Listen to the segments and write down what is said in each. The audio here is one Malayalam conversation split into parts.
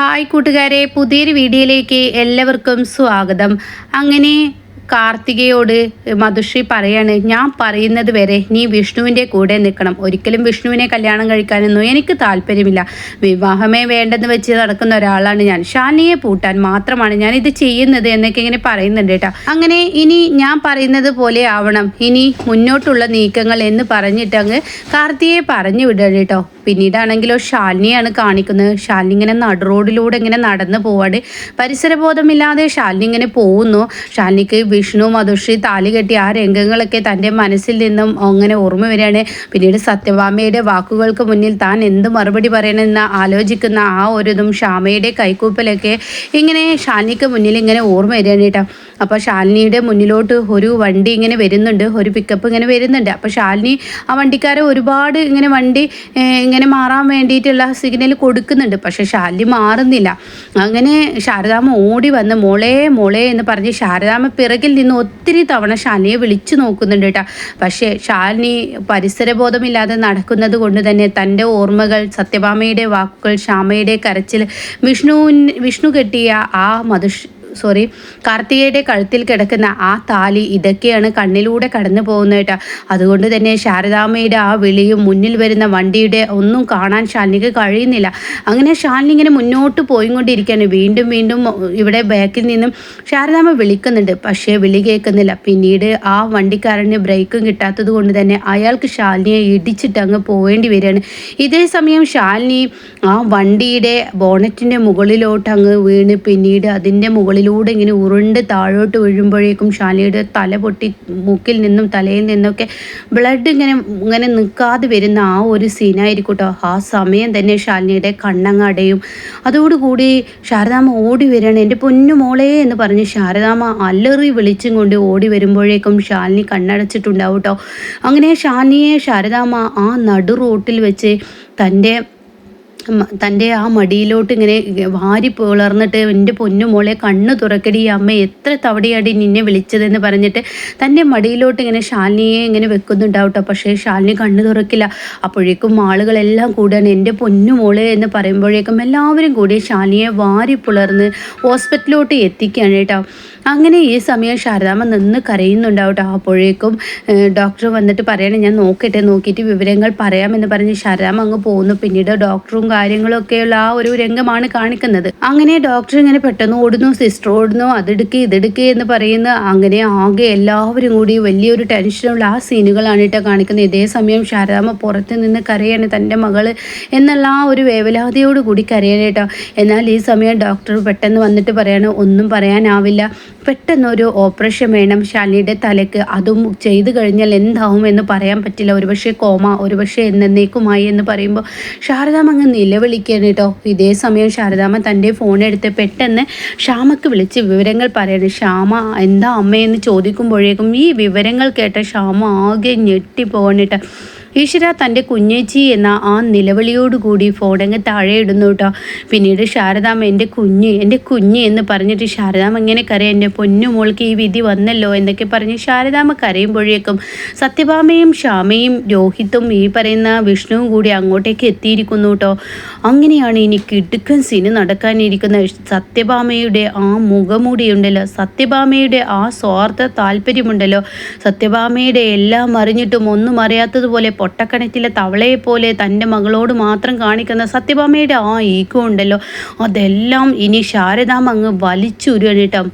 ഹായ് കൂട്ടുകാരെ പുതിയൊരു വീഡിയോയിലേക്ക് എല്ലാവർക്കും സ്വാഗതം. അങ്ങനെ കാർത്തികയോട് മധുശ്രീ പറയാണ് ഞാൻ പറയുന്നത് വരെ നീ വിഷ്ണുവിന്റെ കൂടെ നിൽക്കണം. ഒരിക്കലും വിഷ്ണുവിനെ കല്യാണം കഴിക്കാനൊന്നും എനിക്ക് താല്പര്യമില്ല. വിവാഹമേ വേണ്ടെന്ന് വെച്ച് നടക്കുന്ന ഒരാളാണ് ഞാൻ. ഷാനിയെ പൂട്ടാൻ മാത്രമാണ് ഞാൻ ഇത് ചെയ്യുന്നത് എന്നൊക്കെ ഇങ്ങനെ പറയുന്നുണ്ട് കേട്ടോ. അങ്ങനെ ഇനി ഞാൻ പറയുന്നത് പോലെ ആവണം. ഇനി മുന്നോട്ടുള്ള നീക്കങ്ങൾ എന്ന് പറഞ്ഞിട്ട് അങ്ങ് കാർത്തിയെ പറഞ്ഞു വിടുക കേട്ടോ. പിന്നീടാണെങ്കിലോ ശാലിനിയാണ് കാണിക്കുന്നത്. ശാലിനി ഇങ്ങനെ നടു റോഡിലൂടെ ഇങ്ങനെ നടന്നു പോവാണ്. പരിസരബോധമില്ലാതെ ശാലിനി ഇങ്ങനെ പോകുന്നു. ശാലിനിക്ക് വിഷ്ണു മധുശ്രീ താലി കെട്ടി ആ രംഗങ്ങളൊക്കെ തന്റെ മനസ്സിൽ നിന്നും അങ്ങനെ ഓർമ്മ വരികയാണ്. പിന്നീട് സത്യഭാമയുടെ വാക്കുകൾക്ക് മുന്നിൽ താൻ എന്ത് മറുപടി പറയണമെന്ന് ആലോചിക്കുന്ന ആ ഒരു ഇതും ക്ഷാമയുടെ കൈക്കൂപ്പലൊക്കെ ഇങ്ങനെ ശാലിനിക്ക് മുന്നിൽ ഇങ്ങനെ ഓർമ്മ വരികയാണ് കേട്ടോ. അപ്പോൾ ശാലിനിയുടെ മുന്നിലോട്ട് ഒരു വണ്ടി ഇങ്ങനെ വരുന്നുണ്ട്. ഒരു പിക്കപ്പ് ഇങ്ങനെ വരുന്നുണ്ട്. അപ്പോൾ ശാലിനി ആ വണ്ടിക്കാരെ ഒരുപാട് ഇങ്ങനെ വണ്ടി ഏഹ്, ഇങ്ങനെ മാറാൻ വേണ്ടിയിട്ടുള്ള സിഗ്നൽ കൊടുക്കുന്നുണ്ട്. പക്ഷെ ശാലി മാറുന്നില്ല. അങ്ങനെ ശാരദാമ ഓടി വന്ന് മോളെ മോളെ എന്ന് പറഞ്ഞ് ശാരദാമ പിറകിൽ നിന്ന് ഒത്തിരി തവണ ശാലിനിയെ വിളിച്ചു നോക്കുന്നുണ്ട് കേട്ടോ. പക്ഷേ ശാലിനി പരിസരബോധമില്ലാതെ നടക്കുന്നത് കൊണ്ട് തന്നെ തന്റെ ഓർമ്മകൾ സത്യഭാമയുടെ വാക്കുകൾ ശ്യാമയുടെ കരച്ചിൽ വിഷ്ണുവിൻ വിഷ്ണു കെട്ടിയ ആ മധുഷ് സോറി കാർത്തികയുടെ കഴുത്തിൽ കിടക്കുന്ന ആ താലി ഇതൊക്കെയാണ് കണ്ണിലൂടെ കടന്നു പോകുന്നത് അതുകൊണ്ട് തന്നെ ശാരദാമ്മയുടെ ആ വിളിയും മുന്നിൽ വരുന്ന വണ്ടിയുടെ ഒന്നും കാണാൻ ശാലിനിക്ക് കഴിയുന്നില്ല. അങ്ങനെ ശാലിനി ഇങ്ങനെ മുന്നോട്ട് പോയിക്കൊണ്ടിരിക്കുകയാണ്. വീണ്ടും വീണ്ടും ഇവിടെ ബാക്കിൽ നിന്നും ശാരദാമ്മ വിളിക്കുന്നുണ്ട്. പക്ഷേ വിളി കേൾക്കുന്നില്ല. പിന്നീട് ആ വണ്ടിക്കാരന് ബ്രേക്കും കിട്ടാത്തത് കൊണ്ട് തന്നെ അയാൾക്ക് ശാലിനിയെ ഇടിച്ചിട്ട് അങ്ങ് പോവേണ്ടി വരികയാണ്. ഇതേ സമയം ശാലിനി ആ വണ്ടിയുടെ ബോണറ്റിന്റെ മുകളിലോട്ട് അങ്ങ് വീണ് പിന്നീട് അതിന്റെ മുകളിലൂടെ ഇങ്ങനെ ഉരുണ്ട് താഴോട്ട് വീഴുമ്പോഴേക്കും ഷാലിയുടെ തല പൊട്ടി മൂക്കിൽ നിന്നും തലയിൽ നിന്നൊക്കെ ബ്ലഡ് ഇങ്ങനെ ഇങ്ങനെ നിൽക്കാതെ വരുന്ന ആ ഒരു സീനായിരിക്കും കേട്ടോ ആ സമയം തന്നെ ശാലിനിയുടെ കണ്ണങ്ങടയും അതോടുകൂടി ശാരദാമ്മ ഓടി വരികയാണ്. എന്റെ പൊന്നു മോളെ എന്ന് പറഞ്ഞ് ശാരദാമ്മ അല്ലറി വിളിച്ചും കൊണ്ട് ഓടി വരുമ്പോഴേക്കും ഷാലിനി കണ്ണടച്ചിട്ടുണ്ടാവും കേട്ടോ അങ്ങനെ ശാലിനിയെ ശാരദാമ്മ ആ നടു റോട്ടിൽ വെച്ച് തന്റെ തന്റെ ആ മടിയിലോട്ട് ഇങ്ങനെ വാരി പുലർന്നിട്ട് എന്റെ പൊന്നുമോളെ കണ്ണു തുറക്കടി അമ്മ എത്ര തവടിയാടി നിന്നെ വിളിച്ചതെന്ന് പറഞ്ഞിട്ട് തന്റെ മടിയിലോട്ട് ഇങ്ങനെ ശാലിനിയെ ഇങ്ങനെ വെക്കുന്നുണ്ടാവും പക്ഷേ ശാലിനി കണ്ണു തുറക്കില്ല. അപ്പോഴേക്കും ആളുകളെല്ലാം കൂടാണ്. എന്റെ പൊന്നുമോളെ എന്ന് പറയുമ്പോഴേക്കും എല്ലാവരും കൂടി ശാലിനിയെ വാരി പുലർന്ന് ഹോസ്പിറ്റലിലോട്ട് എത്തിക്കുകയാണ് കേട്ടോ. അങ്ങനെ ഈ സമയം ശാരദാമ്മ നിന്ന് കരയുന്നുണ്ടാവും കേട്ടോ അപ്പോഴേക്കും ഡോക്ടർ വന്നിട്ട് പറയണേ ഞാൻ നോക്കട്ടെ നോക്കിയിട്ട് വിവരങ്ങൾ പറയാമെന്ന് പറഞ്ഞ് ശാരദാമ്മ അങ്ങ് പോകുന്നു പിന്നീട് ഡോക്ടറും കാര്യങ്ങളും ഒക്കെയുള്ള ആ ഒരു രംഗമാണ് കാണിക്കുന്നത്. അങ്ങനെ ഡോക്ടർ ഇങ്ങനെ പെട്ടെന്ന് ഓടുന്നു സിസ്റ്റർ ഓടുന്നു അതെടുക്കുക ഇതെടുക്കുക എന്ന് പറയുന്ന. അങ്ങനെ ആകെ എല്ലാവരും കൂടി വലിയൊരു ടെൻഷനുള്ള ആ സീനുകളാണ് കേട്ടോ കാണിക്കുന്നത്. ഇതേ സമയം ശാരദാമ്മ പുറത്ത് നിന്ന് കരയാണ് തന്റെ മകൾ എന്നുള്ള ആ ഒരു വേവലാതിയോട് കൂടി കരയാണ് എന്നാൽ ഈ സമയം ഡോക്ടർ പെട്ടെന്ന് വന്നിട്ട് പറയാണ് ഒന്നും പറയാനാവില്ല. പെട്ടെന്നൊരു ഓപ്പറേഷൻ വേണം. ശാലിനിയുടെ തലയ്ക്ക് അതും ചെയ്തു കഴിഞ്ഞാൽ എന്താവും എന്ന് പറയാൻ പറ്റില്ല. ഒരുപക്ഷെ കോമ ഒരുപക്ഷെ എന്നേക്കുമായി എന്ന് പറയുമ്പോൾ ശാരദാമ്മ അങ്ങ് നിലവിളിക്കുകയാണ് കേട്ടോ. ഇതേ സമയം ശാരദാമ്മ തന്റെ ഫോൺ എടുത്ത് പെട്ടെന്ന് ശ്യാമക്ക് വിളിച്ച് വിവരങ്ങൾ പറയണം. ശ്യാമ എന്താ അമ്മയെന്ന് ചോദിക്കുമ്പോഴേക്കും ഈ വിവരങ്ങൾ കേട്ട ശ്യാമ ആകെ ഞെട്ടിപ്പോകണം കേട്ടോ. ഈശ്വര തന്റെ കുഞ്ഞേച്ചി എന്ന ആ നിലവിളിയോടുകൂടി ഫോണങ്ങ് താഴെ ഇടുന്നു കേട്ടോ. പിന്നീട് ശാരദാമ്മ എന്റെ കുഞ്ഞ് എന്റെ കുഞ്ഞ് എന്ന് പറഞ്ഞിട്ട് ശാരദാമ്മ ഇങ്ങനെ കരയാം. എന്റെ പൊന്നു മോൾക്ക് ഈ വിധി വന്നല്ലോ എന്നൊക്കെ പറഞ്ഞ് ശാരദാമ്മ കരയുമ്പോഴേക്കും സത്യഭാമയും ശ്യാമയും രോഹിത്തും ഈ പറയുന്ന വിഷ്ണുവും കൂടി അങ്ങോട്ടേക്ക് എത്തിയിരിക്കുന്നു കേട്ടോ. അങ്ങനെയാണ് ഇനി കിടുക്കൻ സിന് നടക്കാനിരിക്കുന്ന സത്യഭാമയുടെ ആ മുഖമൂടിയുണ്ടല്ലോ. സത്യഭാമയുടെ ആ സ്വാർത്ഥ താല്പര്യമുണ്ടല്ലോ. സത്യഭാമയുടെ എല്ലാം അറിഞ്ഞിട്ടും ഒന്നും അറിയാത്തതുപോലെ പൊട്ടക്കണറ്റിലെ തവളയെ പോലെ തന്റെ മകളോട് മാത്രം കാണിക്കുന്ന സത്യഭാമയുടെ ആ ഈഗോ ഉണ്ടല്ലോ. അതെല്ലാം ഇനി ശാരദാമ്മ അങ്ങ് വലിച്ചുരുവാണ്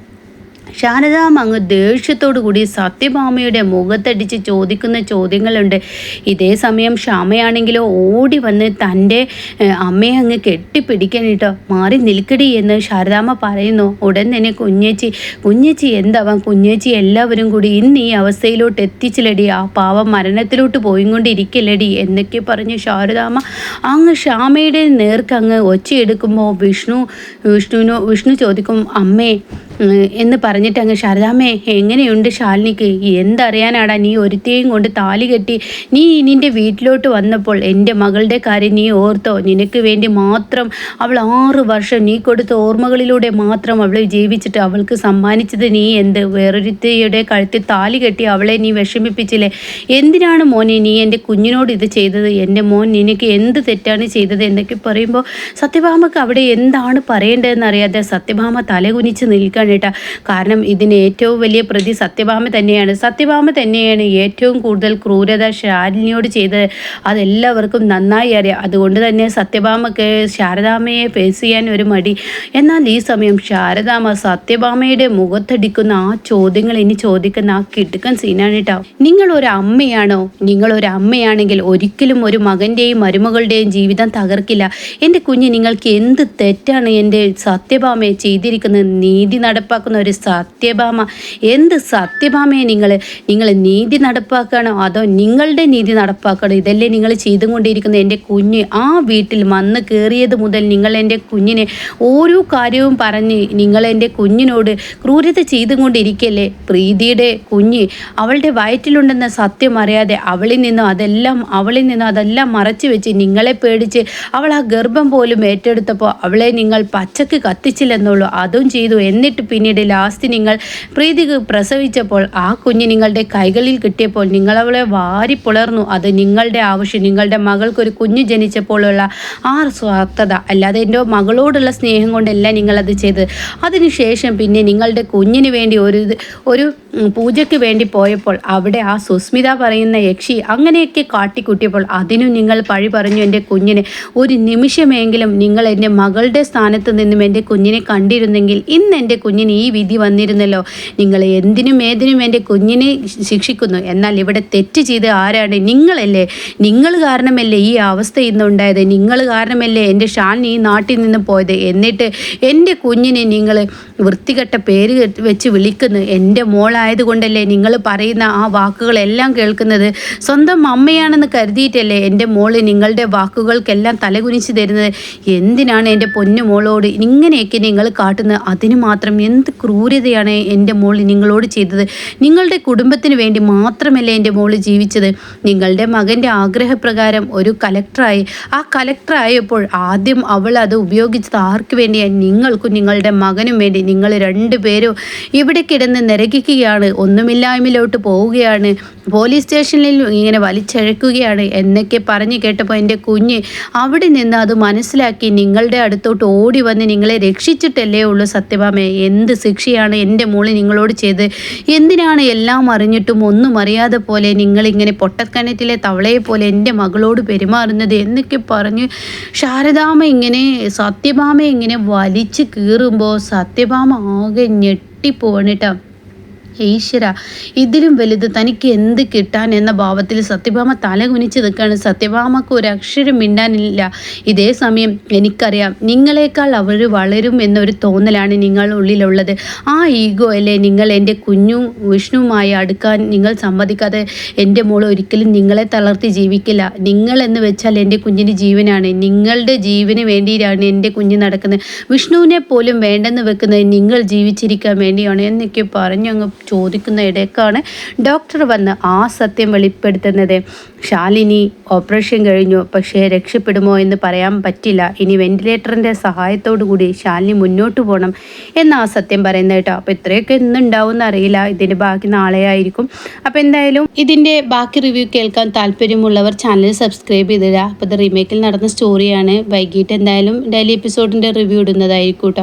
ശാരദാമ്മ അങ്ങ് ദേഷ്യത്തോടു കൂടി സത്യഭാമയുടെ മുഖത്തടിച്ച് ചോദിക്കുന്ന ചോദ്യങ്ങളുണ്ട്. ഇതേ സമയം ക്ഷമയാണെങ്കിലോ ഓടി വന്ന് തന്റെ അമ്മയെ അങ്ങ് കെട്ടിപ്പിടിക്കാനിട്ടോ മാറി നിൽക്കടി എന്ന് ശാരദാമ്മ പറയുന്നു. ഉടൻ തന്നെ കുഞ്ഞേച്ചി കുഞ്ഞേച്ചി എന്താവാം? കുഞ്ഞേച്ചി എല്ലാവരും കൂടി ഇന്ന് ഈ അവസ്ഥയിലോട്ട് എത്തിച്ചില്ലടി. ആ പാവം മരണത്തിലോട്ട് പോയിക്കൊണ്ടിരിക്കില്ലടി എന്നൊക്കെ പറഞ്ഞ് ശാരദാമ്മ അങ്ങ് ക്ഷാമയുടെ നേർക്കങ്ങ് ഒച്ചയെടുക്കുമ്പോൾ വിഷ്ണു വിഷ്ണുവിനോ വിഷ്ണു ചോദിക്കും അമ്മേ എന്ന് പറഞ്ഞിട്ട് അങ്ങ് ശാരദാമ്മേ എങ്ങനെയുണ്ട് ശാലിനിക്ക്? എന്തറിയാനാടാ നീ ഒരുത്തേയും കൊണ്ട് താലി കെട്ടി? നീ നിന്റെ വീട്ടിലോട്ട് വന്നപ്പോൾ എന്റെ മകളുടെ കാര്യം നീ ഓർത്തോ? നിനക്ക് വേണ്ടി മാത്രം അവൾ ആറ് വർഷം നീ കൊടുത്ത ഓർമ്മകളിലൂടെ മാത്രം അവൾ ജീവിച്ചിട്ട് അവൾക്ക് സമ്മാനിച്ചത് നീ എന്ത്? വേറൊരുത്തിയുടെ കഴുത്തിൽ താലി കെട്ടി അവളെ നീ വിഷമിപ്പിച്ചില്ലേ? എന്തിനാണ് മോനെ നീ എന്റെ കുഞ്ഞിനോട് ഇത് ചെയ്തത്? എന്റെ മോൻ നിനക്ക് എന്ത് തെറ്റാണ് ചെയ്തത് എന്നൊക്കെ പറയുമ്പോൾ സത്യഭാമക്ക് അവിടെ എന്താണ് പറയേണ്ടതെന്ന് അറിയാതെ സത്യഭാമ തലകുനിച്ച് നിൽക്കാൻ കേട്ടാ. കാരണം ഇതിന് ഏറ്റവും വലിയ പ്രതി സത്യഭാമ തന്നെയാണ്. സത്യഭാമ തന്നെയാണ് ഏറ്റവും കൂടുതൽ ക്രൂരത ശാലിനിയോട് ചെയ്തത്. അതെല്ലാവർക്കും നന്നായി അറിയാം. അതുകൊണ്ട് തന്നെ സത്യഭാമക്ക് ശാരദാമയെ ഫേസ് ചെയ്യാൻ ഒരു മടി. എന്നാൽ ഈ സമയം ശാരദാമ സത്യഭാമയുടെ മുഖത്തടിക്കുന്ന ആ ചോദ്യങ്ങൾ ഇനി ചോദിക്കുന്ന ആ കിടുക്കൻ സീനാണ് കേട്ടോ. നിങ്ങൾ ഒരു അമ്മയാണോ? നിങ്ങൾ ഒരു അമ്മയാണെങ്കിൽ ഒരിക്കലും ഒരു മകന്റെയും മരുമകളുടെയും ജീവിതം തകർക്കില്ല. എന്റെ കുഞ്ഞ് നിങ്ങൾക്ക് എന്ത് തെറ്റാണ് എന്റെ സത്യഭാമയെ ചെയ്തിരിക്കുന്നത്? നീതി നടപ്പാക്കുന്ന ഒരു സത്യഭാമ. എന്ത് സത്യഭാമയെ നിങ്ങൾ നിങ്ങൾ നീതി നടപ്പാക്കണോ അതോ നിങ്ങളുടെ നീതി നടപ്പാക്കണോ ഇതല്ലേ നിങ്ങൾ ചെയ്തുകൊണ്ടിരിക്കുന്നത്. എന്റെ കുഞ്ഞ് ആ വീട്ടിൽ വന്ന് കയറിയത് മുതൽ നിങ്ങൾ എന്റെ കുഞ്ഞിനെ ഓരോ കാര്യവും പറഞ്ഞ് നിങ്ങൾ എന്റെ കുഞ്ഞിനോട് ക്രൂരത ചെയ്തുകൊണ്ടിരിക്കല്ലേ? പ്രീതിയുടെ കുഞ്ഞ് അവളുടെ വയറ്റിലുണ്ടെന്ന സത്യം അറിയാതെ അവളിൽ നിന്നും അതെല്ലാം അവളിൽ നിന്നും അതെല്ലാം മറച്ചു വെച്ച് നിങ്ങളെ പേടിച്ച് അവൾ ആ ഗർഭം പോലും ഏറ്റെടുത്തപ്പോൾ അവളെ നിങ്ങൾ പച്ചക്ക് കത്തിച്ചില്ലെന്നുള്ളൂ. അതും ചെയ്തു. എന്നിട്ട് പിന്നീട് ലാസ്റ്റ് നിങ്ങൾ പ്രീതിക്ക് പ്രസവിച്ചപ്പോൾ ആ കുഞ്ഞ് നിങ്ങളുടെ കൈകളിൽ കിട്ടിയപ്പോൾ നിങ്ങൾ അവളെ വാരി പുലർന്നു അത് നിങ്ങളുടെ ആവശ്യം. നിങ്ങളുടെ മകൾക്കൊരു കുഞ്ഞ് ജനിച്ചപ്പോഴുള്ള ആ സ്വാർത്ഥത അല്ലാതെ എന്റെ മകളോടുള്ള സ്നേഹം കൊണ്ടല്ല നിങ്ങളത് ചെയ്ത് അതിനുശേഷം പിന്നെ നിങ്ങളുടെ കുഞ്ഞിന് വേണ്ടി ഒരു ഒരു പൂജയ്ക്ക് വേണ്ടി പോയപ്പോൾ അവിടെ ആ സുസ്മിത പറയുന്ന യക്ഷി അങ്ങനെയൊക്കെ കാട്ടിക്കുട്ടിയപ്പോൾ അതിനും നിങ്ങൾ പഴി പറഞ്ഞു എന്റെ കുഞ്ഞിനെ. ഒരു നിമിഷമെങ്കിലും നിങ്ങൾ എന്റെ മകളുടെ സ്ഥാനത്ത് നിന്നും എന്റെ കുഞ്ഞിനെ കണ്ടിരുന്നെങ്കിൽ ഇന്ന് എന്റെ കുഞ്ഞിന് ഈ വിധി വന്നിരുന്നല്ലോ. നിങ്ങൾ എന്തിനും ഏതിനും എന്റെ കുഞ്ഞിനെ ശിക്ഷിക്കുന്നു. എന്നാൽ ഇവിടെ തെറ്റ് ചെയ്ത് ആരാണ്? നിങ്ങളല്ലേ. നിങ്ങൾ കാരണമല്ലേ ഈ അവസ്ഥ ഇന്നുണ്ടായത് നിങ്ങൾ കാരണമല്ലേ എന്റെ ഷാൻ ഈ നാട്ടിൽ നിന്ന് പോയത്? എന്നിട്ട് എന്റെ കുഞ്ഞിനെ നിങ്ങൾ വൃത്തികെട്ട പേര് വെച്ച് വിളിക്കുന്നു. എന്റെ മോളായതുകൊണ്ടല്ലേ നിങ്ങൾ പറയുന്ന ആ വാക്കുകളെല്ലാം കേൾക്കുന്നത്? സ്വന്തം അമ്മയാണെന്ന് കരുതിയിട്ടല്ലേ എന്റെ മോൾ നിങ്ങളുടെ വാക്കുകൾക്കെല്ലാം തലകുനിച്ച് തരുന്നത്? എന്തിനാണ് എന്റെ പൊന്നു മോളോട് ഇങ്ങനെയൊക്കെ നിങ്ങൾ കാട്ടുന്നത്? അതിന് മാത്രം എന്ത് ക്രൂരതയാണ് എന്റെ മോൾ നിങ്ങളോട് ചെയ്തത്? നിങ്ങളുടെ കുടുംബത്തിന് വേണ്ടി മാത്രമല്ല എന്റെ മോൾ ജീവിച്ചത്? നിങ്ങളുടെ മകന്റെ ആഗ്രഹപ്രകാരം ഒരു കലക്ടറായി. ആ കലക്ടറായപ്പോൾ ആദ്യം അവൾ അത് ഉപയോഗിച്ചത് ആർക്ക് വേണ്ടിയാണ് നിങ്ങൾക്കും നിങ്ങളുടെ മകനും വേണ്ടി. നിങ്ങൾ രണ്ടുപേരും ഇവിടെ കിടന്ന് നിരകിക്കുകയാണ്. ഒന്നുമില്ലായ്മയിലോട്ട് പോവുകയാണ്. പോലീസ് സ്റ്റേഷനിൽ ഇങ്ങനെ വലിച്ചഴക്കുകയാണ് എന്നൊക്കെ പറഞ്ഞു കേട്ടപ്പോൾ എന്റെ കുഞ്ഞ് അവിടെ നിന്ന് അത് മനസ്സിലാക്കി നിങ്ങളുടെ അടുത്തോട്ട് ഓടി വന്ന് നിങ്ങളെ രക്ഷിച്ചിട്ടല്ലേ ഉള്ളൂ സത്യഭാമേ എന്ത് ശിക്ഷയാണ് എന്റെ മോൾ നിങ്ങളോട് ചെയ്ത്? എന്തിനാണ് എല്ലാം അറിഞ്ഞിട്ടും ഒന്നും അറിയാതെ പോലെ നിങ്ങളിങ്ങനെ പൊട്ടക്കനറ്റിലെ തവളയെ പോലെ എന്റെ മകളോട് പെരുമാറുന്നത് എന്നൊക്കെ പറഞ്ഞ് ശാരദാമ ഇങ്ങനെ സത്യഭാമ ഇങ്ങനെ വലിച്ചു കീറുമ്പോൾ സത്യഭാമ ആകെ ഞെട്ടിപ്പോവാണ് കേട്ടോ ഈശ്വര ഇതിലും വലുത് തനിക്ക് എന്ത് കിട്ടാൻ എന്ന ഭാവത്തിൽ സത്യഭാമ തല കുനിച്ച് നിൽക്കുകയാണ്. സത്യഭാമക്ക് ഒരു അക്ഷരം മിണ്ടാനില്ല. ഇതേ സമയം എനിക്കറിയാം നിങ്ങളെക്കാൾ അവർ വളരും എന്നൊരു തോന്നലാണ് നിങ്ങൾ ഉള്ളിലുള്ളത്. ആ ഈഗോ അല്ലേ നിങ്ങൾ എന്റെ കുഞ്ഞു വിഷ്ണുവുമായി അടുക്കാൻ നിങ്ങൾ സമ്മതിക്കാതെ എന്റെ മോൾ ഒരിക്കലും നിങ്ങളെ തളർത്തി ജീവിക്കില്ല. നിങ്ങൾ എന്ന് വെച്ചാൽ എന്റെ കുഞ്ഞിന്റെ ജീവനാണ്. നിങ്ങളുടെ ജീവന് വേണ്ടിയിട്ടാണ് എന്റെ കുഞ്ഞ് നടക്കുന്നത്. വിഷ്ണുവിനെ പോലും വേണ്ടെന്ന് വെക്കുന്നത് നിങ്ങൾ ജീവിച്ചിരിക്കാൻ വേണ്ടിയാണ് എന്നൊക്കെ പറഞ്ഞ് അങ്ങ് ചോദിക്കുന്ന ഇടയ്ക്കാണ് ഡോക്ടർ വന്ന് ആ സത്യം വെളിപ്പെടുത്തുന്നത്. ശാലിനി ഓപ്പറേഷൻ കഴിഞ്ഞു. പക്ഷേ രക്ഷപ്പെടുമോ എന്ന് പറയാൻ പറ്റില്ല. ഇനി വെന്റിലേറ്ററിന്റെ സഹായത്തോടു കൂടി ശാലിനി മുന്നോട്ട് പോകണം എന്ന് ആ സത്യം പറയുന്നത് കേട്ടോ. അപ്പോൾ ഇത്രയൊക്കെ എന്നുണ്ടാവും എന്നറിയില്ല ഇതിന്റെ ബാക്കി നാളെ ആയിരിക്കും. അപ്പോൾ എന്തായാലും ഇതിന്റെ ബാക്കി റിവ്യൂ കേൾക്കാൻ താല്പര്യമുള്ളവർ ചാനൽ സബ്സ്ക്രൈബ് ചെയ്തിടുക. അപ്പോൾ ഇത് റീമേക്കിൽ നടന്ന സ്റ്റോറിയാണ്. വൈകിട്ട് എന്തായാലും ഡെയിലി എപ്പിസോഡിന്റെ റിവ്യൂ ഇടുന്നതായിരിക്കും കേട്ടോ.